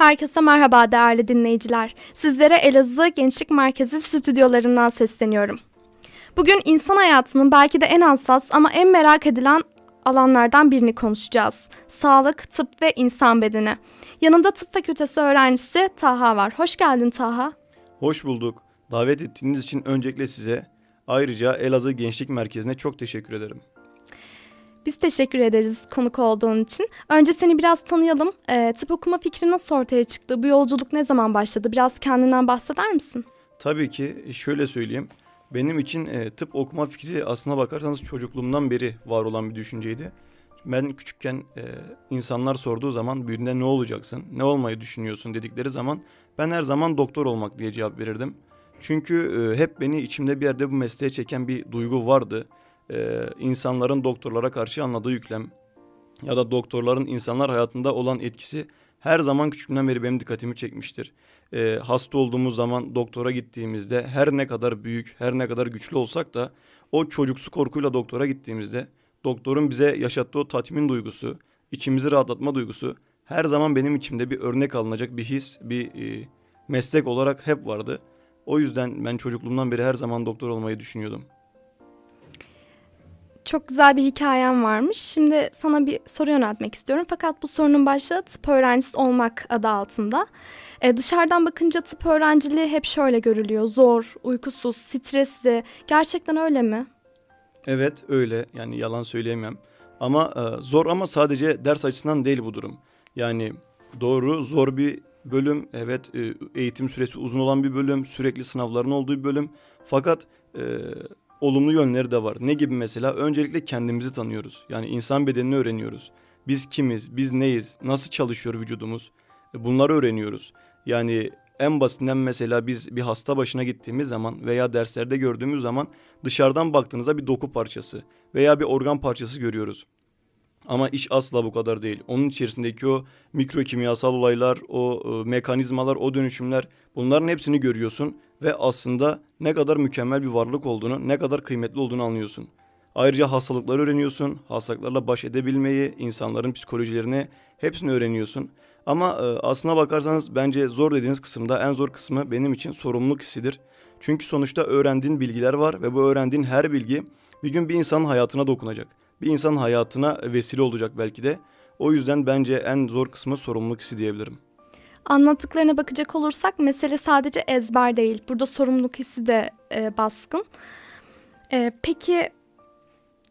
Herkese merhaba değerli dinleyiciler. Sizlere Elazığ Gençlik Merkezi stüdyolarından sesleniyorum. Bugün insan hayatının belki de en hassas ama en merak edilen alanlardan birini konuşacağız. Sağlık, tıp ve insan bedeni. Yanında tıp fakültesi öğrencisi Taha var. Hoş geldin Taha. Hoş bulduk. Davet ettiğiniz için öncelikle size ayrıca Elazığ Gençlik Merkezi'ne çok teşekkür ederim. Biz teşekkür ederiz konuk olduğun için. Önce seni biraz tanıyalım. Ee, tıp okuma fikri nasıl ortaya çıktı? Bu yolculuk ne zaman başladı? Biraz kendinden bahseder misin? Tabii ki şöyle söyleyeyim. Benim için e, tıp okuma fikri aslına bakarsanız çocukluğumdan beri var olan bir düşünceydi. Ben küçükken e, insanlar sorduğu zaman büyüdüğünde ne olacaksın, ne olmayı düşünüyorsun dedikleri zaman ben her zaman doktor olmak diye cevap verirdim. Çünkü e, hep beni içimde bir yerde bu mesleğe çeken bir duygu vardı. E, insanların doktorlara karşı anladığı yüklem ya da doktorların insanlar hayatında olan etkisi her zaman küçüklüğümden beri benim dikkatimi çekmiştir. E, hasta olduğumuz zaman doktora gittiğimizde her ne kadar büyük, her ne kadar güçlü olsak da o çocuksu korkuyla doktora gittiğimizde doktorun bize yaşattığı o tatmin duygusu, içimizi rahatlatma duygusu her zaman benim içimde bir örnek alınacak bir his, bir e, meslek olarak hep vardı. O yüzden ben çocukluğumdan beri her zaman doktor olmayı düşünüyordum. Çok güzel bir hikayem varmış. Şimdi sana bir soru yöneltmek istiyorum. Fakat bu sorunun başlığı tıp öğrencisi olmak adı altında. Ee, dışarıdan bakınca tıp öğrenciliği hep şöyle görülüyor. Zor, uykusuz, stresli. Gerçekten öyle mi? Evet öyle yani yalan söyleyemem. Ama e, zor ama sadece ders açısından değil bu durum. Yani doğru zor bir bölüm. Evet e, eğitim süresi uzun olan bir bölüm. Sürekli sınavların olduğu bir bölüm. Fakat e, olumlu yönleri de var. Ne gibi mesela? Öncelikle kendimizi tanıyoruz. Yani insan bedenini öğreniyoruz. Biz kimiz, biz neyiz, nasıl çalışıyor vücudumuz? E, bunları öğreniyoruz. Yani en basitinden mesela biz bir hasta başına gittiğimiz zaman veya derslerde gördüğümüz zaman dışarıdan baktığınızda bir doku parçası veya bir organ parçası görüyoruz. Ama iş asla bu kadar değil. Onun içerisindeki o mikrokimyasal olaylar, o e, mekanizmalar, o dönüşümler bunların hepsini görüyorsun ve aslında ne kadar mükemmel bir varlık olduğunu, ne kadar kıymetli olduğunu anlıyorsun. Ayrıca hastalıkları öğreniyorsun, hastalıklarla baş edebilmeyi, insanların psikolojilerini hepsini öğreniyorsun. Ama e, aslına bakarsanız bence zor dediğiniz kısımda en zor kısmı benim için sorumluluk hissidir. Çünkü sonuçta öğrendiğin bilgiler var ve bu öğrendiğin her bilgi bir gün bir insanın hayatına dokunacak. Bir insanın hayatına vesile olacak belki de. O yüzden bence en zor kısmı sorumluluk hissi diyebilirim. Anlattıklarına bakacak olursak mesele sadece ezber değil. Burada sorumluluk hissi de e, baskın. E, peki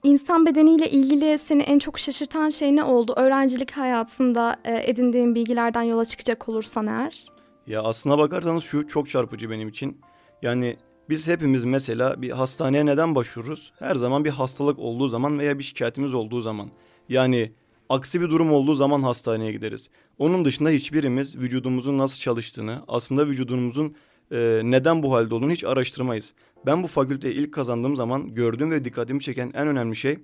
insan bedeniyle ilgili seni en çok şaşırtan şey ne oldu? Öğrencilik hayatında e, edindiğin bilgilerden yola çıkacak olursan eğer. Ya aslına bakarsanız şu çok çarpıcı benim için. Yani biz hepimiz mesela bir hastaneye neden başvururuz? Her zaman bir hastalık olduğu zaman veya bir şikayetimiz olduğu zaman. Yani aksi bir durum olduğu zaman hastaneye gideriz. Onun dışında hiçbirimiz vücudumuzun nasıl çalıştığını, aslında vücudumuzun e, neden bu halde olduğunu hiç araştırmayız. Ben bu fakülteyi ilk kazandığım zaman gördüğüm ve dikkatimi çeken en önemli şey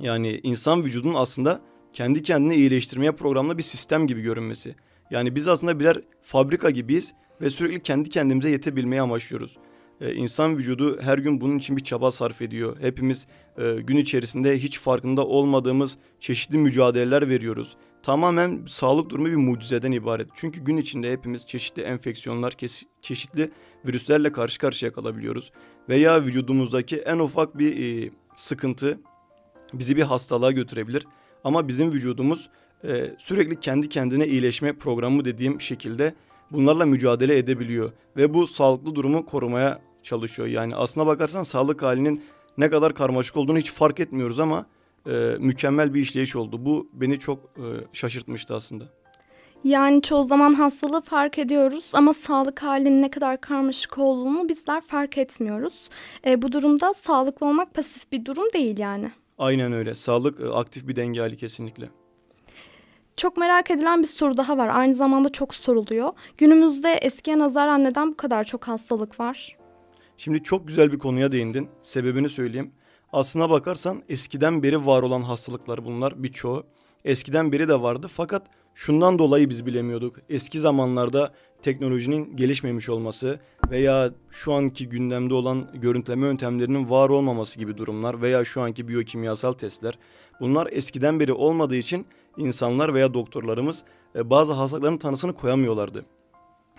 yani insan vücudunun aslında kendi kendini iyileştirmeye programlı bir sistem gibi görünmesi. Yani biz aslında birer fabrika gibiyiz ve sürekli kendi kendimize yetebilmeyi amaçlıyoruz. Ee, insan vücudu her gün bunun için bir çaba sarf ediyor. Hepimiz e, gün içerisinde hiç farkında olmadığımız çeşitli mücadeleler veriyoruz. Tamamen sağlık durumu bir mucizeden ibaret. Çünkü gün içinde hepimiz çeşitli enfeksiyonlar, çeşitli virüslerle karşı karşıya kalabiliyoruz. Veya vücudumuzdaki en ufak bir e, sıkıntı bizi bir hastalığa götürebilir. Ama bizim vücudumuz e, sürekli kendi kendine iyileşme programı dediğim şekilde bunlarla mücadele edebiliyor. Ve bu sağlıklı durumu korumaya çalışıyor. Yani aslına bakarsan sağlık halinin ne kadar karmaşık olduğunu hiç fark etmiyoruz ama e, mükemmel bir işleyiş oldu. Bu beni çok e, şaşırtmıştı aslında. Yani çoğu zaman hastalığı fark ediyoruz ama sağlık halinin ne kadar karmaşık olduğunu bizler fark etmiyoruz. E, bu durumda sağlıklı olmak pasif bir durum değil yani. Aynen öyle. Sağlık e, aktif bir denge hali kesinlikle. Çok merak edilen bir soru daha var. Aynı zamanda çok soruluyor. Günümüzde eskiye nazaran neden bu kadar çok hastalık var? Şimdi çok güzel bir konuya değindin. Sebebini söyleyeyim. Aslına bakarsan eskiden beri var olan hastalıklar bunlar birçoğu. Eskiden beri de vardı fakat şundan dolayı biz bilemiyorduk. Eski zamanlarda teknolojinin gelişmemiş olması veya şu anki gündemde olan görüntüleme yöntemlerinin var olmaması gibi durumlar veya şu anki biyokimyasal testler bunlar eskiden beri olmadığı için insanlar veya doktorlarımız e, bazı hastalıkların tanısını koyamıyorlardı.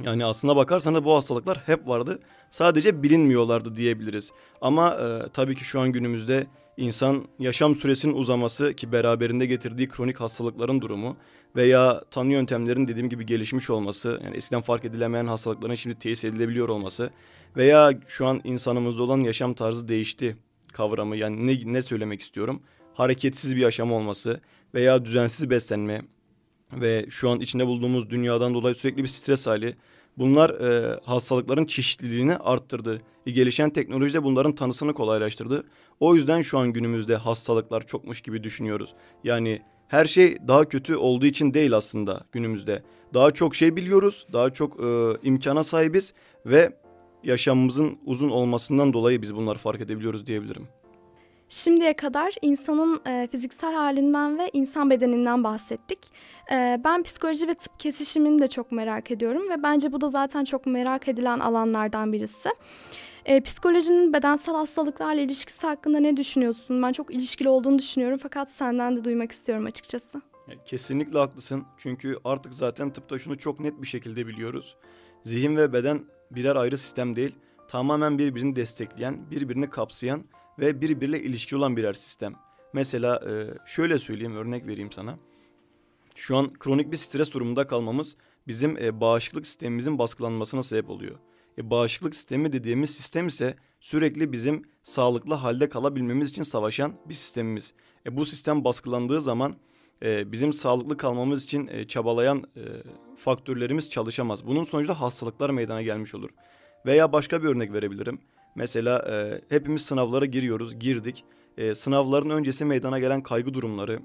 Yani aslına bakarsanız bu hastalıklar hep vardı. Sadece bilinmiyorlardı diyebiliriz. Ama e, tabii ki şu an günümüzde insan yaşam süresinin uzaması ki beraberinde getirdiği kronik hastalıkların durumu veya tanı yöntemlerin dediğim gibi gelişmiş olması, yani eskiden fark edilemeyen hastalıkların şimdi tesis edilebiliyor olması veya şu an insanımızda olan yaşam tarzı değişti kavramı yani ne, ne söylemek istiyorum? Hareketsiz bir yaşam olması veya düzensiz beslenme ve şu an içinde bulduğumuz dünyadan dolayı sürekli bir stres hali Bunlar e, hastalıkların çeşitliliğini arttırdı. E, gelişen teknoloji de bunların tanısını kolaylaştırdı. O yüzden şu an günümüzde hastalıklar çokmuş gibi düşünüyoruz. Yani her şey daha kötü olduğu için değil aslında günümüzde. Daha çok şey biliyoruz, daha çok e, imkana sahibiz ve yaşamımızın uzun olmasından dolayı biz bunları fark edebiliyoruz diyebilirim. Şimdiye kadar insanın e, fiziksel halinden ve insan bedeninden bahsettik. E, ben psikoloji ve tıp kesişimini de çok merak ediyorum ve bence bu da zaten çok merak edilen alanlardan birisi. E, psikolojinin bedensel hastalıklarla ilişkisi hakkında ne düşünüyorsun? Ben çok ilişkili olduğunu düşünüyorum fakat senden de duymak istiyorum açıkçası. Kesinlikle haklısın. Çünkü artık zaten tıpta şunu çok net bir şekilde biliyoruz. Zihin ve beden birer ayrı sistem değil, tamamen birbirini destekleyen, birbirini kapsayan ve birbiriyle ilişki olan birer sistem. Mesela e, şöyle söyleyeyim, örnek vereyim sana. Şu an kronik bir stres durumunda kalmamız bizim e, bağışıklık sistemimizin baskılanmasına sebep oluyor. E, bağışıklık sistemi dediğimiz sistem ise sürekli bizim sağlıklı halde kalabilmemiz için savaşan bir sistemimiz. E, bu sistem baskılandığı zaman e, bizim sağlıklı kalmamız için e, çabalayan e, faktörlerimiz çalışamaz. Bunun sonucunda hastalıklar meydana gelmiş olur. Veya başka bir örnek verebilirim. Mesela e, hepimiz sınavlara giriyoruz, girdik. E, sınavların öncesi meydana gelen kaygı durumları,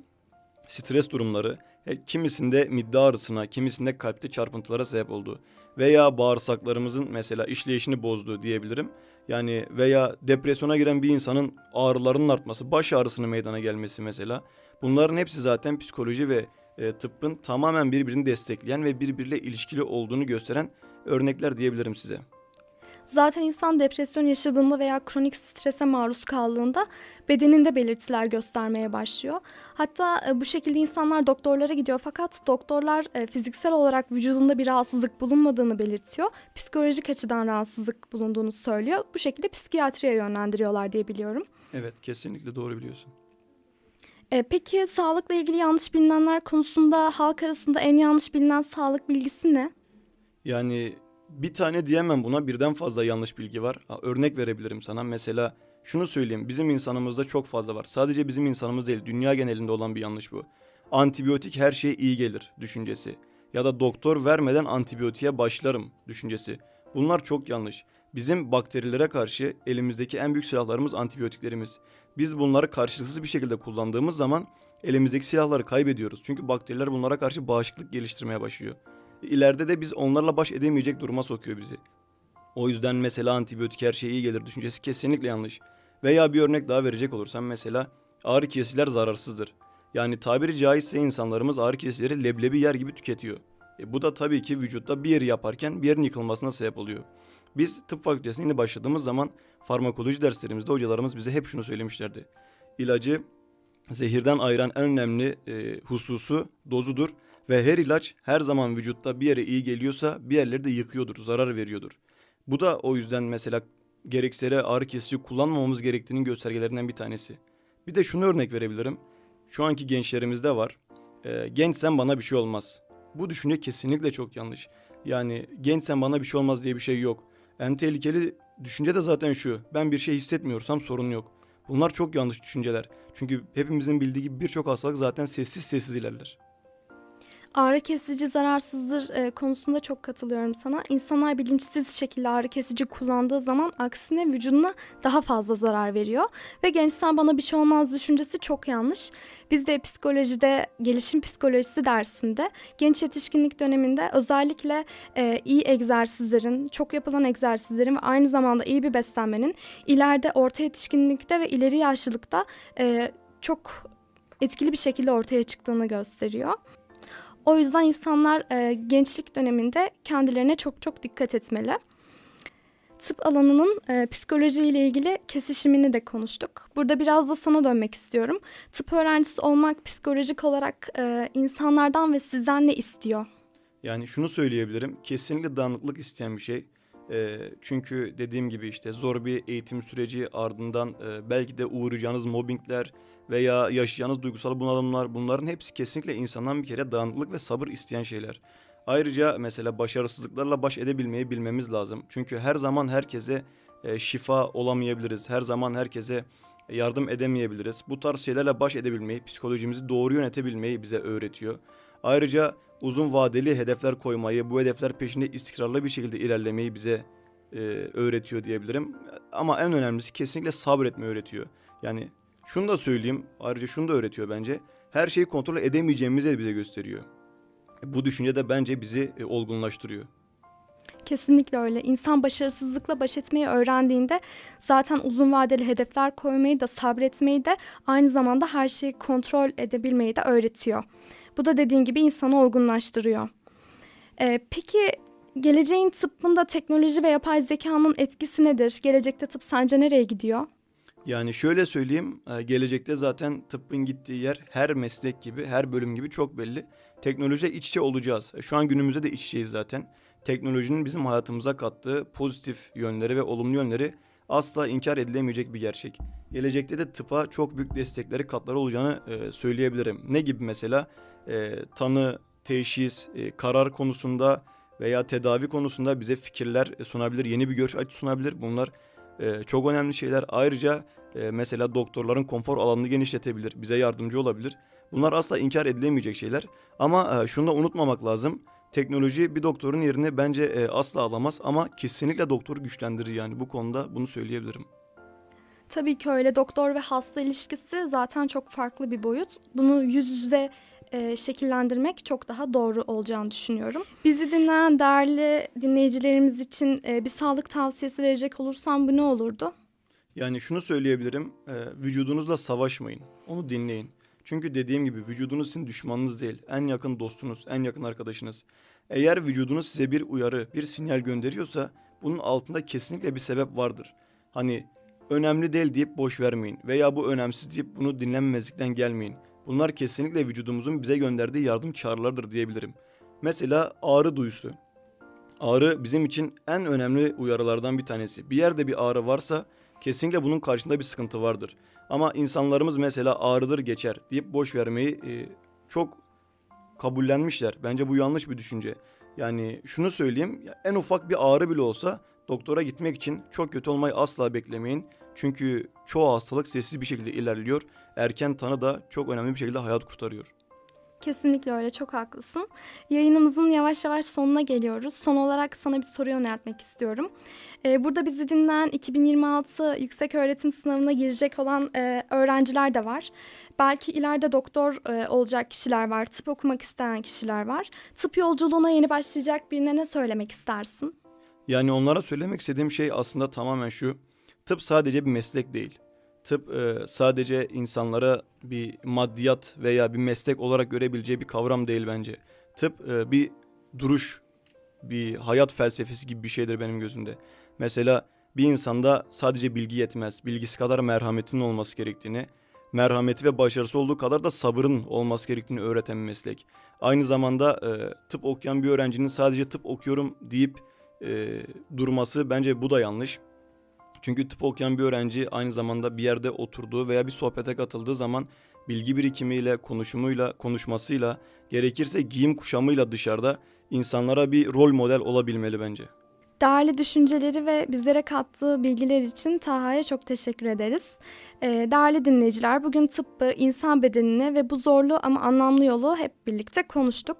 stres durumları, e, kimisinde midde ağrısına, kimisinde kalpte çarpıntılara sebep oldu. Veya bağırsaklarımızın mesela işleyişini bozduğu diyebilirim. Yani veya depresyona giren bir insanın ağrılarının artması, baş ağrısının meydana gelmesi mesela. Bunların hepsi zaten psikoloji ve e, tıbbın tamamen birbirini destekleyen ve birbiriyle ilişkili olduğunu gösteren örnekler diyebilirim size. Zaten insan depresyon yaşadığında veya kronik strese maruz kaldığında bedeninde belirtiler göstermeye başlıyor. Hatta e, bu şekilde insanlar doktorlara gidiyor fakat doktorlar e, fiziksel olarak vücudunda bir rahatsızlık bulunmadığını belirtiyor. Psikolojik açıdan rahatsızlık bulunduğunu söylüyor. Bu şekilde psikiyatriye yönlendiriyorlar diye biliyorum. Evet kesinlikle doğru biliyorsun. E, peki sağlıkla ilgili yanlış bilinenler konusunda halk arasında en yanlış bilinen sağlık bilgisi ne? Yani bir tane diyemem buna birden fazla yanlış bilgi var. Örnek verebilirim sana. Mesela şunu söyleyeyim bizim insanımızda çok fazla var. Sadece bizim insanımız değil dünya genelinde olan bir yanlış bu. Antibiyotik her şeye iyi gelir düşüncesi. Ya da doktor vermeden antibiyotiğe başlarım düşüncesi. Bunlar çok yanlış. Bizim bakterilere karşı elimizdeki en büyük silahlarımız antibiyotiklerimiz. Biz bunları karşılıksız bir şekilde kullandığımız zaman elimizdeki silahları kaybediyoruz. Çünkü bakteriler bunlara karşı bağışıklık geliştirmeye başlıyor ileride de biz onlarla baş edemeyecek duruma sokuyor bizi. O yüzden mesela antibiyotik her şeye iyi gelir düşüncesi kesinlikle yanlış. Veya bir örnek daha verecek olursam mesela ağrı kesiciler zararsızdır. Yani tabiri caizse insanlarımız ağrı kesicileri leblebi yer gibi tüketiyor. E bu da tabii ki vücutta bir yeri yaparken bir yerin yıkılmasına sebep oluyor. Biz tıp fakültesine yeni başladığımız zaman farmakoloji derslerimizde hocalarımız bize hep şunu söylemişlerdi. İlacı zehirden ayıran en önemli e, hususu dozudur ve her ilaç her zaman vücutta bir yere iyi geliyorsa bir yerleri de yıkıyordur, zarar veriyordur. Bu da o yüzden mesela gereksere ağrı kesici kullanmamamız gerektiğinin göstergelerinden bir tanesi. Bir de şunu örnek verebilirim. Şu anki gençlerimizde var. E, gençsen bana bir şey olmaz. Bu düşünce kesinlikle çok yanlış. Yani gençsen bana bir şey olmaz diye bir şey yok. En tehlikeli düşünce de zaten şu. Ben bir şey hissetmiyorsam sorun yok. Bunlar çok yanlış düşünceler. Çünkü hepimizin bildiği gibi birçok hastalık zaten sessiz sessiz ilerler. Ağrı kesici zararsızdır e, konusunda çok katılıyorum sana. İnsanlar bilinçsiz şekilde ağrı kesici kullandığı zaman aksine vücuduna daha fazla zarar veriyor. Ve gençten bana bir şey olmaz düşüncesi çok yanlış. Biz de psikolojide gelişim psikolojisi dersinde genç yetişkinlik döneminde özellikle e, iyi egzersizlerin, çok yapılan egzersizlerin ve aynı zamanda iyi bir beslenmenin ileride orta yetişkinlikte ve ileri yaşlılıkta e, çok etkili bir şekilde ortaya çıktığını gösteriyor. O yüzden insanlar e, gençlik döneminde kendilerine çok çok dikkat etmeli. tıp alanının e, psikoloji ile ilgili kesişimini de konuştuk. Burada biraz da sana dönmek istiyorum. Tıp öğrencisi olmak psikolojik olarak e, insanlardan ve sizden ne istiyor? Yani şunu söyleyebilirim. Kesinlikle dağınıklık isteyen bir şey. E, çünkü dediğim gibi işte zor bir eğitim süreci ardından e, belki de uğrayacağınız mobbingler veya yaşayacağınız duygusal bunalımlar bunların hepsi kesinlikle insandan bir kere dağınıklık ve sabır isteyen şeyler. Ayrıca mesela başarısızlıklarla baş edebilmeyi bilmemiz lazım. Çünkü her zaman herkese e, şifa olamayabiliriz. Her zaman herkese yardım edemeyebiliriz. Bu tarz şeylerle baş edebilmeyi, psikolojimizi doğru yönetebilmeyi bize öğretiyor. Ayrıca uzun vadeli hedefler koymayı, bu hedefler peşinde istikrarlı bir şekilde ilerlemeyi bize e, öğretiyor diyebilirim. Ama en önemlisi kesinlikle sabretmeyi öğretiyor. Yani şunu da söyleyeyim, ayrıca şunu da öğretiyor bence. Her şeyi kontrol edemeyeceğimizi de bize gösteriyor. Bu düşünce de bence bizi e, olgunlaştırıyor. Kesinlikle öyle. İnsan başarısızlıkla baş etmeyi öğrendiğinde zaten uzun vadeli hedefler koymayı da sabretmeyi de aynı zamanda her şeyi kontrol edebilmeyi de öğretiyor. Bu da dediğin gibi insanı olgunlaştırıyor. Ee, peki geleceğin tıbbında teknoloji ve yapay zekanın etkisi nedir? Gelecekte tıp sence nereye gidiyor? Yani şöyle söyleyeyim, e, gelecekte zaten tıbbın gittiği yer her meslek gibi, her bölüm gibi çok belli. Teknolojiyle iç içe olacağız. E, şu an günümüzde de iç içeyiz zaten. Teknolojinin bizim hayatımıza kattığı pozitif yönleri ve olumlu yönleri asla inkar edilemeyecek bir gerçek. Gelecekte de tıpa çok büyük destekleri, katları olacağını e, söyleyebilirim. Ne gibi mesela? E, tanı, teşhis, e, karar konusunda veya tedavi konusunda bize fikirler sunabilir, yeni bir görüş açısı sunabilir. Bunlar e, çok önemli şeyler. Ayrıca e, mesela doktorların konfor alanını genişletebilir, bize yardımcı olabilir. Bunlar asla inkar edilemeyecek şeyler. Ama e, şunu da unutmamak lazım. Teknoloji bir doktorun yerini bence e, asla alamaz ama kesinlikle doktoru güçlendirir yani bu konuda bunu söyleyebilirim. Tabii ki öyle. Doktor ve hasta ilişkisi zaten çok farklı bir boyut. Bunu yüz yüze e, şekillendirmek çok daha doğru olacağını düşünüyorum. Bizi dinleyen değerli dinleyicilerimiz için e, bir sağlık tavsiyesi verecek olursam bu ne olurdu? Yani şunu söyleyebilirim, e, vücudunuzla savaşmayın, onu dinleyin. Çünkü dediğim gibi vücudunuz sizin düşmanınız değil, en yakın dostunuz, en yakın arkadaşınız. Eğer vücudunuz size bir uyarı, bir sinyal gönderiyorsa bunun altında kesinlikle bir sebep vardır. Hani önemli değil deyip boş vermeyin veya bu önemsiz deyip bunu dinlenmezlikten gelmeyin. Bunlar kesinlikle vücudumuzun bize gönderdiği yardım çağrılarıdır diyebilirim. Mesela ağrı duyusu. Ağrı bizim için en önemli uyarılardan bir tanesi. Bir yerde bir ağrı varsa kesinlikle bunun karşında bir sıkıntı vardır. Ama insanlarımız mesela ağrıdır geçer deyip boş vermeyi e, çok kabullenmişler. Bence bu yanlış bir düşünce. Yani şunu söyleyeyim en ufak bir ağrı bile olsa doktora gitmek için çok kötü olmayı asla beklemeyin. Çünkü çoğu hastalık sessiz bir şekilde ilerliyor. Erken tanı da çok önemli bir şekilde hayat kurtarıyor. Kesinlikle öyle çok haklısın. Yayınımızın yavaş yavaş sonuna geliyoruz. Son olarak sana bir soru yöneltmek istiyorum. Ee, burada bizi dinleyen 2026 yüksek öğretim sınavına girecek olan e, öğrenciler de var. Belki ileride doktor e, olacak kişiler var, tıp okumak isteyen kişiler var. Tıp yolculuğuna yeni başlayacak birine ne söylemek istersin? Yani onlara söylemek istediğim şey aslında tamamen şu. Tıp sadece bir meslek değil. Tıp e, sadece insanlara bir maddiyat veya bir meslek olarak görebileceği bir kavram değil bence. Tıp e, bir duruş, bir hayat felsefesi gibi bir şeydir benim gözümde. Mesela bir insanda sadece bilgi yetmez. Bilgisi kadar merhametin olması gerektiğini, merhameti ve başarısı olduğu kadar da sabırın olması gerektiğini öğreten bir meslek. Aynı zamanda e, tıp okuyan bir öğrencinin sadece tıp okuyorum deyip e, durması bence bu da yanlış. Çünkü tıp okuyan bir öğrenci aynı zamanda bir yerde oturduğu veya bir sohbete katıldığı zaman bilgi birikimiyle, konuşumuyla, konuşmasıyla, gerekirse giyim kuşamıyla dışarıda insanlara bir rol model olabilmeli bence. Değerli düşünceleri ve bizlere kattığı bilgiler için Taha'ya çok teşekkür ederiz. Ee, değerli dinleyiciler, bugün tıbbı, insan bedenini ve bu zorlu ama anlamlı yolu hep birlikte konuştuk.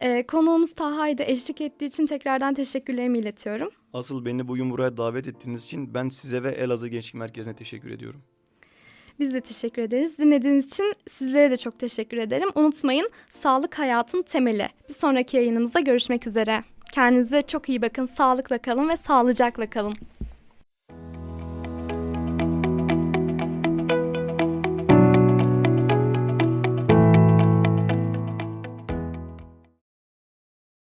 Ee, konuğumuz Taha'yı da eşlik ettiği için tekrardan teşekkürlerimi iletiyorum. Asıl beni bugün buraya davet ettiğiniz için ben size ve Elazığ Gençlik Merkezi'ne teşekkür ediyorum. Biz de teşekkür ederiz. Dinlediğiniz için sizlere de çok teşekkür ederim. Unutmayın, sağlık hayatın temeli. Bir sonraki yayınımızda görüşmek üzere. Kendinize çok iyi bakın, sağlıkla kalın ve sağlıcakla kalın.